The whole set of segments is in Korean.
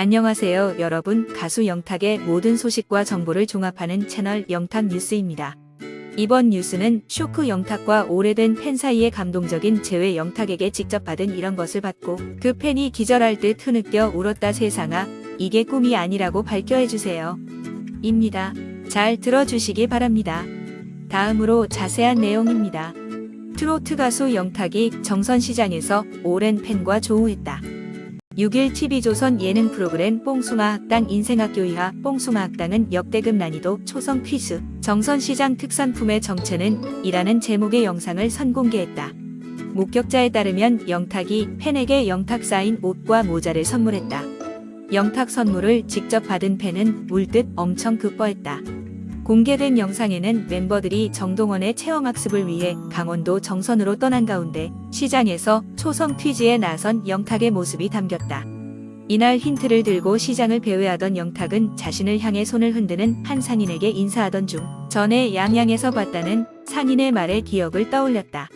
안녕하세요 여러분 가수 영탁의 모든 소식과 정보를 종합하는 채널 영탁 뉴스입니다. 이번 뉴스는 쇼크 영탁과 오래된 팬 사이의 감동적인 재회 영탁에게 직접 받은 이런 것을 받고 그 팬이 기절할 듯 흐느껴 울었다 세상아 이게 꿈이 아니라고 밝혀해주세요. 입니다. 잘 들어주시기 바랍니다. 다음으로 자세한 내용입니다. 트로트 가수 영탁이 정선시장에서 오랜 팬과 조우했다. 6일 TV조선 예능 프로그램 뽕숭아 학당 인생학교 이하 뽕숭아 학당은 역대급 난이도 초성 퀴즈 정선시장 특산품의 정체는 이라는 제목의 영상을 선공개했다. 목격자에 따르면 영탁이 팬에게 영탁 사인 옷과 모자를 선물했다. 영탁 선물을 직접 받은 팬은 물듯 엄청 기뻐했다. 공개된 영상에는 멤버들이 정동원의 체험학습을 위해 강원도 정선으로 떠난 가운데 시장에서 초성 퀴즈에 나선 영탁의 모습이 담겼다. 이날 힌트를 들고 시장을 배회하던 영탁은 자신을 향해 손을 흔드는 한 상인에게 인사하던 중 전에 양양에서 봤다는 상인의 말에 기억을 떠올렸다.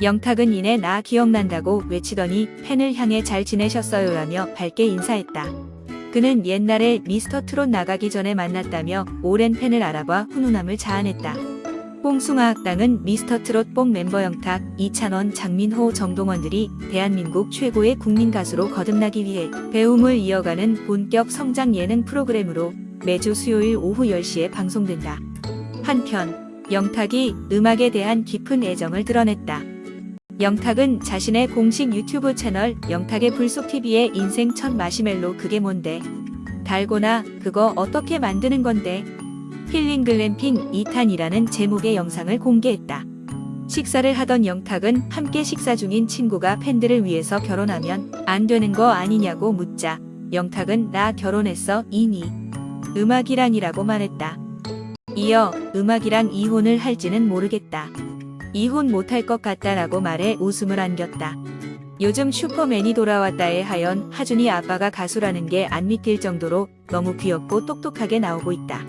영탁은 이내 나 기억난다고 외치더니 팬을 향해 잘 지내셨어요라며 밝게 인사했다. 그는 옛날에 미스터 트롯 나가기 전에 만났다며 오랜 팬을 알아봐 훈훈함을 자아냈다. 뽕숭아 학당은 미스터 트롯 뽕 멤버 영탁, 이찬원, 장민호, 정동원들이 대한민국 최고의 국민 가수로 거듭나기 위해 배움을 이어가는 본격 성장 예능 프로그램으로 매주 수요일 오후 10시에 방송된다. 한편 영탁이 음악에 대한 깊은 애정을 드러냈다. 영탁은 자신의 공식 유튜브 채널 영탁의 불속TV의 인생 첫 마시멜로 그게 뭔데? 달고나 그거 어떻게 만드는 건데? 힐링 글램핑 2탄이라는 제목의 영상을 공개했다. 식사를 하던 영탁은 함께 식사 중인 친구가 팬들을 위해서 결혼하면 안 되는 거 아니냐고 묻자 영탁은 나 결혼했어 이미 음악이랑이라고 말했다. 이어 음악이랑 이혼을 할지는 모르겠다. 이혼 못할 것 같다라고 말해 웃음을 안겼다. 요즘 슈퍼맨이 돌아왔다에 하연 하준이 아빠가 가수라는 게 안 믿길 정도로 너무 귀엽고 똑똑하게 나오고 있다.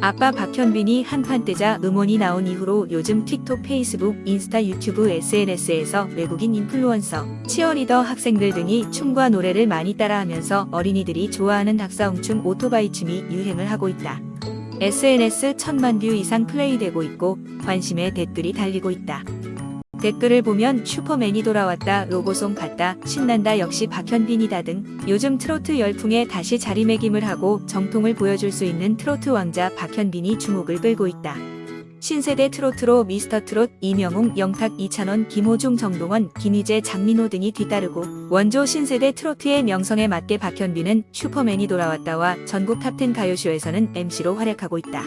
아빠 박현빈이 한판 뜨자 음원이 나온 이후로 요즘 틱톡, 페이스북, 인스타, 유튜브, SNS에서 외국인 인플루언서, 치어리더 학생들 등이 춤과 노래를 많이 따라하면서 어린이들이 좋아하는 닭사움춤 오토바이 춤이 유행을 하고 있다. SNS 천만 뷰 이상 플레이되고 있고 관심의 댓글이 달리고 있다. 댓글을 보면 슈퍼맨이 돌아왔다, 로고송 같다, 신난다 역시 박현빈이다 등 요즘 트로트 열풍에 다시 자리매김을 하고 정통을 보여줄 수 있는 트로트 왕자 박현빈이 주목을 끌고 있다. 신세대 트로트로 미스터 트롯, 이명웅, 영탁, 이찬원, 김호중, 정동원, 김희재, 장민호 등이 뒤따르고 원조 신세대 트로트의 명성에 맞게 박현빈은 슈퍼맨이 돌아왔다와 전국 탑10 가요쇼에서는 MC로 활약하고 있다.